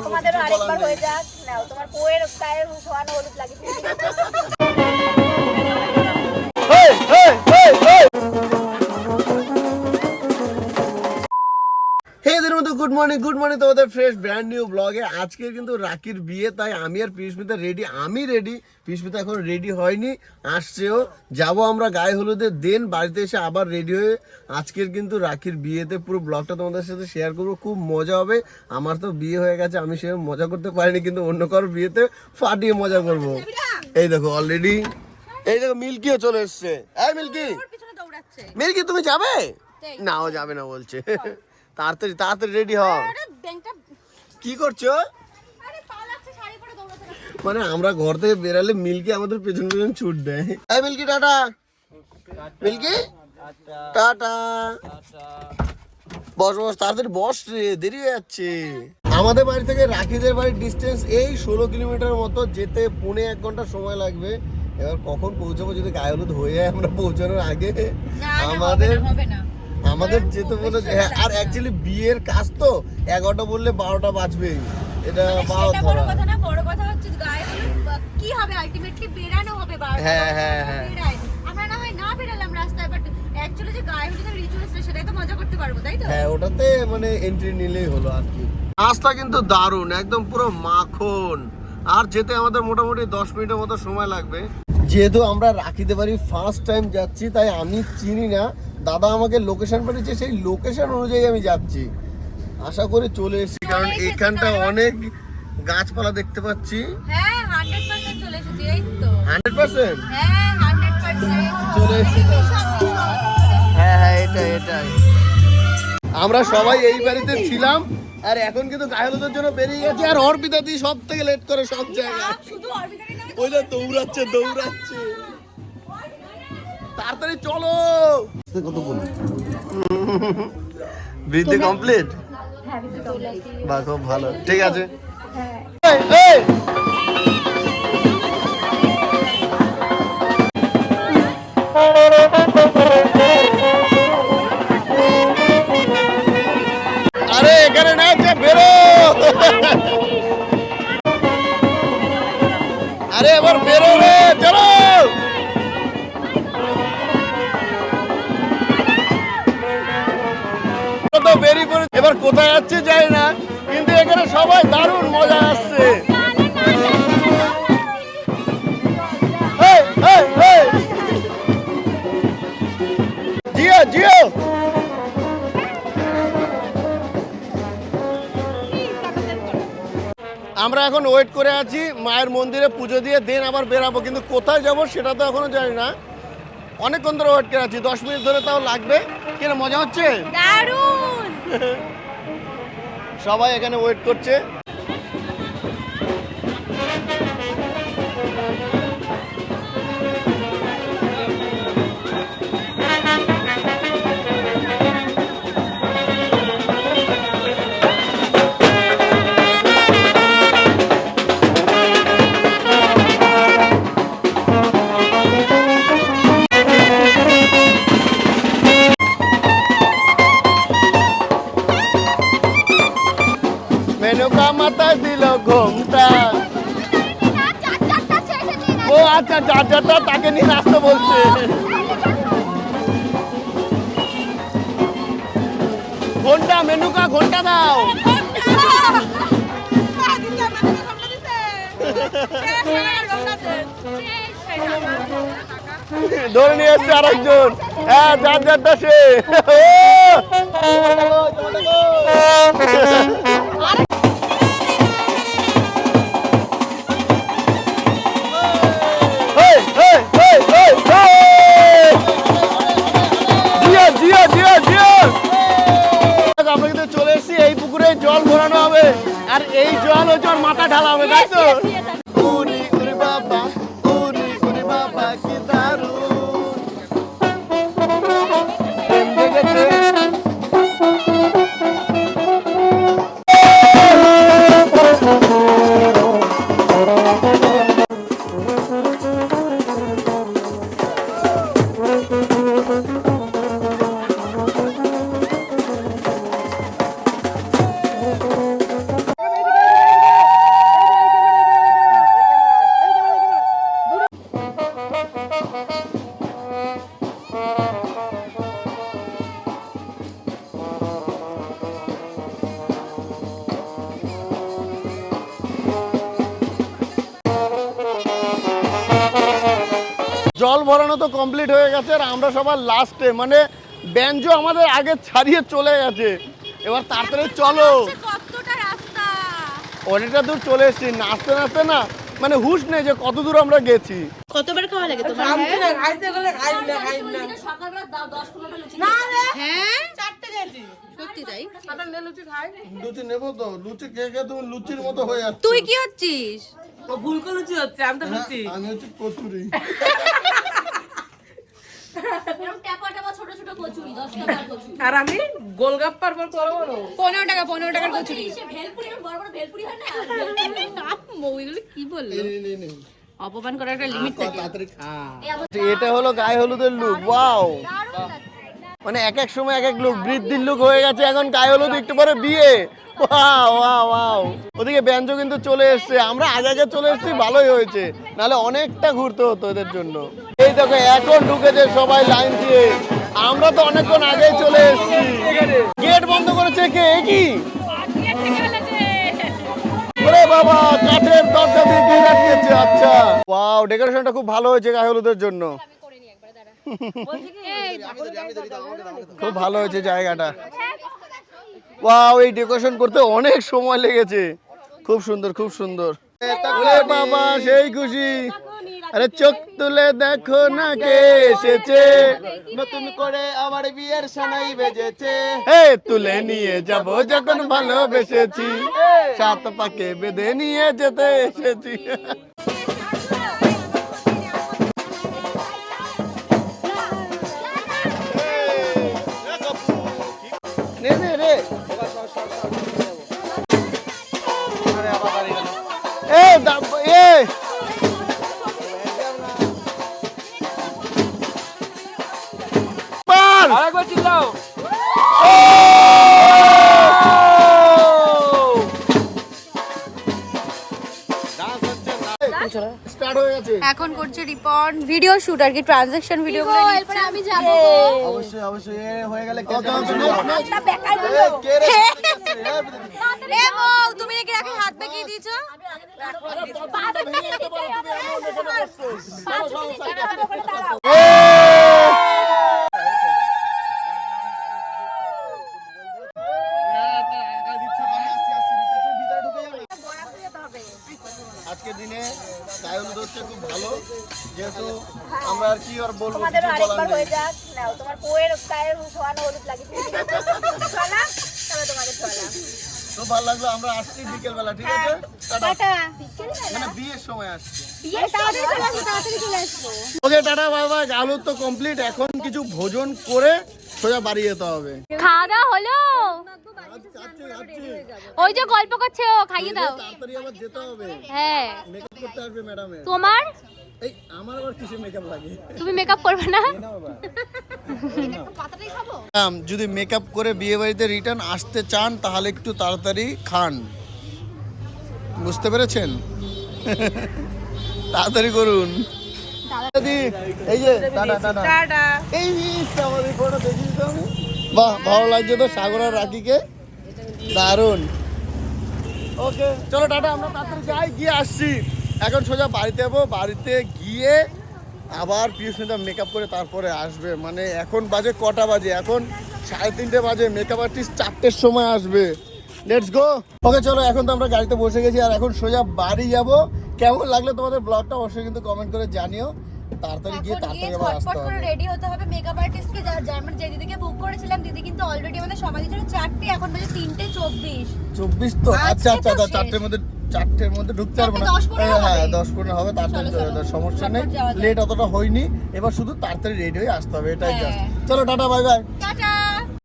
তোমাদেরও আরেকবার হয়ে। যাক নাও তোমার বউয়ের গায়ে শোয়ানো হলুদ লাগিয়ে গুড মর্নিং গুড মর্নিং তোমাদের ফ্রেশ ব্র্যান্ড নিউ ব্লগে আজকে কিন্তু রাকির বিয়ে তাই আমি আর পিসমিতা রেডি আমি রেডি পিসমিতা এখন রেডি হয়নি আসছেও। যাব আমরা গায়ে হলুদে দেন বাড়িতে এসে আবার রেডি হয়ে আজকের কিন্তু রাখির বিয়েতে পুরো ব্লগটা তোমাদের সাথে শেয়ার করব খুব মজা হবে। আমার তো বিয়ে হয়ে গেছে আমি সে মজা করতে পারিনি কিন্তু অন্য কারোর বিয়েতে ফাটিয়ে মজা করব। এই দেখো অলরেডি এই দেখো মিল্কিও চলে এসছে। এই মিল্কি! মিল্কি তুমি যাবে? না ও যাবে না বলছে। তাড়াতাড়ি তাড়াতাড়ি রেডি হও। আরে ব্যাংকটা কি করছ? আরে পালাচ্ছে শাড়ি পরে দৌড়াচ্ছে মানে আমরা ঘর থেকে বেরালে মিল্কি আমাদের পেছন পেছন ছুট দেয়। এই Milky tata. Milky? Tata. Boss boss তাড়াতাড়ি বস রে দেরি হয়ে যাচ্ছে। আমাদের বাড়ি থেকে রাখিদের বাড়ির ডিস্টেন্স এই ষোলো কিলোমিটার মতো যেতে পৌনে এক ঘণ্টা সময় লাগবে। এবার কখন পৌঁছাবো যদি গায়ে হলুদ হয়ে যায় আমরা পৌঁছানোর আগে। আমাদের হবে না। আমাদের যেতে বলে হ্যাঁ, আর অ্যাকচুয়ালি বিয়ের কাজ তো এগারোটা বললে বারোটা বাজবেই এটা বারো বড় কথা না বড় কথা হচ্ছে গায়ে কি হবে আলটিমেটলি বেরানো হবে বারোটা হ্যাঁ, হ্যাঁ, হ্যাঁ। আমরা না হয় না বেরালাম রাস্তায় বাট অ্যাকচুয়ালি যে গায়ে হলুদের রিচুয়ালসটা সেটাই তো মজা করতে পারব তাই তো? হ্যাঁ ওটাতে মানে এন্ট্রি নিলেই হলো আর কি। রাস্তা কিন্তু দারুণ একদম পুরো মাখন। আর যেতে আমাদের মোটামুটি দশ মিনিটের মতো সময় লাগবে। যেহেতু আমরা রাখিতে পারি ফার্স্ট টাইম যাচ্ছি তাই আমি চিনি না। দাদা আমাকে লোকেশন পাঠিয়েছে সেই লোকেশন অনুযায়ী আমি যাচ্ছি। আশা করে চলে এসেছি কারণ এখানটা অনেক গাছপালা দেখতে পাচ্ছি। হ্যাঁ হান্ড্রেড পার্সেন্ট চলে এসেছি হ্যাঁ পার্সেন্ট চলে এসেছি। হ্যাঁ হ্যাঁ এটা এটাই। আমরা সবাই এই বাড়িতে ছিলাম আর এখন কিন্তু গায়ে হলুদের জন্য বেরিয়ে গেছে আর অর্পিতা দি সব থেকে লেট করে সব জায়গায়। ওই যে দৌড়াচ্ছে দৌড়াচ্ছে। তাড়াতাড়ি চলো। কত বলি বৃদ্ধি কমপ্লিট হ্যাঁ আমি তো দৌড়াচ্ছি বা খুব ভালো। ঠিক আছে। হ্যাঁ। তো বেরিয়ে পড়ে এবার কোথায় যাচ্ছে যাই না, কিন্তু এখানে সবাই দারুণ মজা আসছে। আমরা এখন ওয়েট করে আছি, মায়ের মন্দিরে পুজো দিয়ে দেন আবার বেরাবো, কিন্তু কোথায় যাব সেটা তো এখনও জানি না। অনেকক্ষণ ধরে ওয়েট করে আছি, দশ মিনিট ধরে তাও লাগবে। কিনা মজা হচ্ছে? দারুণ! সবাই এখানে ওয়েট করছে। যার যারটা তাকে নিয়ে আসতে বলছে। ঘণ্টা, মেনুকা, ঘণ্টা দাও। ধরে নিয়ে এসছে আরেকজন। হ্যাঁ যার যারটা সে। এই জল মাথা ঢালা হবে তাই তো? বাবা। ভরানো তো কমপ্লিট হয়ে গেছে আর আমরা সবার লাস্টে মানে ব্যঞ্জ আমাদের আগে ছাড়িয়ে চলে গেছে। এবার তাড়াতাড়ি চলো। অনেকটা দূর চলে এসেছি নাচতে নাচতে না মানে হুশ নেই যে কত দূর আমরা গেছি। কতবার খাওয়া লাগে তোমার? খাইতে গেলে খাই না খাই না সকালবেলা দশ পনেরোটা লুচি না রে। হ্যাঁ? চারটে গেছি। সত্যি তাই? সাদা নে লুচি খাই। লুচি নেব তো লুচি কে কে তুমি লুচির মতো হয়ে যাচ্ছে। তুই কি হচ্ছিস? ও ভুল করে লুচি হচ্ছে আমি তো লুচি। আমি হচ্ছে কচুরি এরকম ট্যাপা ট্যাপা ছোট ছোট কচুরি দশ টাকার কচুরি আর আমি গোলগাপ্পার পর করব পনেরো টাকা পনেরো টাকার কচুরি। সে ভেলপুরি এরকম বড় বড় ভেলপুরি হয় না? ওইগুলো কি বলল? অপমান করার একটা লিমিট থাকে। এটা হলো গায়ে হলুদের লুক ওয়াও মানে এক এক সময় এক এক লুক বৃদ্ধির লুক হয়ে গেছে এখন গায়ে হলুদ একটু পরে বিয়ে। ওয়াও ওয়াও ওয়াও ওদিকে ব্যঞ্জ কিন্তু চলে এসেছে আমরা আগে আগে চলে এসেছি ভালোই হয়েছে। নাহলে অনেকটা ঘুরতে হতো এদের জন্য। এই দেখো, এখন ঢুকেছে সবাই লাইন দিয়ে। আমরা তো অনেকক্ষণ আগেই চলে এসেছি। গেট বন্ধ করেছে কে? কি? আচ্ছা। গায়ে হলুদের জন্য। খুব ভালো হয়েছে জায়গাটা। এই ডেকোরেশন করতে অনেক সময় লেগেছে। খুব সুন্দর খুব সুন্দর। বাবা, সেই খুশি। আরে চোখ তুলে দেখো না কে এসেছে। নতুন করে আমার বিয়ের সানাই বেজেছে। হে তুলে নিয়ে যাব যখন ভালোবেসেছি। সাত পাকে বেঁধে নিয়ে যেতে এসেছি। স্টার্ট হয়ে গেছে। এখন করছে রিপন। ভিডিও শুট আর কি ট্রানজাকশন ভিডিও গুলো এরপর আমি যাব অবশ্যই অবশ্যই এ হয়ে গেলে এ বউ তুমি নাকি এখন হাত পেকিয়ে দিয়েছ? আজকের বলব তোমাদেরও আরেকবার হয়ে যাক। নাও তোমার বউয়ের গায়ে ছোঁয়ানো হলুদ লাগিয়ে ছোঁয়ালাম তবে তোমাদের ছোঁয়ালাম খুব ভালো লাগল আমরা আসছি বিকেল বেলা ঠিক আছে? টাটা। মানে বিয়ের সময় আসছি। Okay tata bye bye. আলুর তো কমপ্লিট এখন কিছু ভোজন করে সোজা বাড়ি যেতে হবে। খাওয়া দাওয়া হলো? ওই যে গল্প করছে ও খাইয়ে দাও। তাড়াতাড়ি আবার যেতে হবে। হ্যাঁ। মেকআপ করতে আসবে ম্যাডামের তোমার? এই আমার আবার কিসে মেকআপ লাগে? তুমি মেকআপ করবে না? যদি মেকআপ করে বিয়ে বাড়িতে রিটার্ন আসতে চান তাহলে একটু তাড়াতাড়ি খান। বুঝতে পেরেছেন? তাড়াতাড়ি করুন। এই যে বাহ ভালো লাগছে তো সাগর আর রাকিকে। দারুণ ওকে চলো টাটা আমরা তাড়াতাড়ি যাই গিয়ে আসছি। এখন সোজা বাড়িতে যাব বাড়িতে গিয়ে আবার পিউসমিতা মেকআপ করে তারপরে আসবে। মানে এখন বাজে কটা বাজে? এখন সাড়ে তিনটে বাজে মেকআপ আর্টিস্ট চারটের সময় আসবে। লেটস গো ওকে চলো এখন তো আমরা গাড়িতে বসে গেছি আর এখন সোজা বাড়ি যাব। কেমন লাগল তোমাদের ব্লগটা অবশ্যই কিন্তু কমেন্ট করে জানিও। তাড়াতাড়ি গিয়ে তাড়াতাড়ি আবার আসতে হবে। রেডি হতে হবে মেকআপ আর্টিস্টকে যেমন যে দিদিকে বুক করেছিলাম দিদি কিন্তু অলরেডি আমাদের সমাধি ছিল চারটে এখন বাজে তিনটে চব্বিশ। চব্বিশ তো? আচ্ছা আচ্ছা তো আচ্ছা, চারটের মধ্যে চারটের মধ্যে ঢুকতে পারব না চারটে হ্যাঁ দশ পনেরো হবে। যাও, সমস্যা নেই। লেট অতটা হয়নি এবার শুধু তাড়াতাড়ি রেডি হয়ে আসতে হবে এটাই হ্যাঁ। জাস্ট চলো টাটা বাই বাই টাটা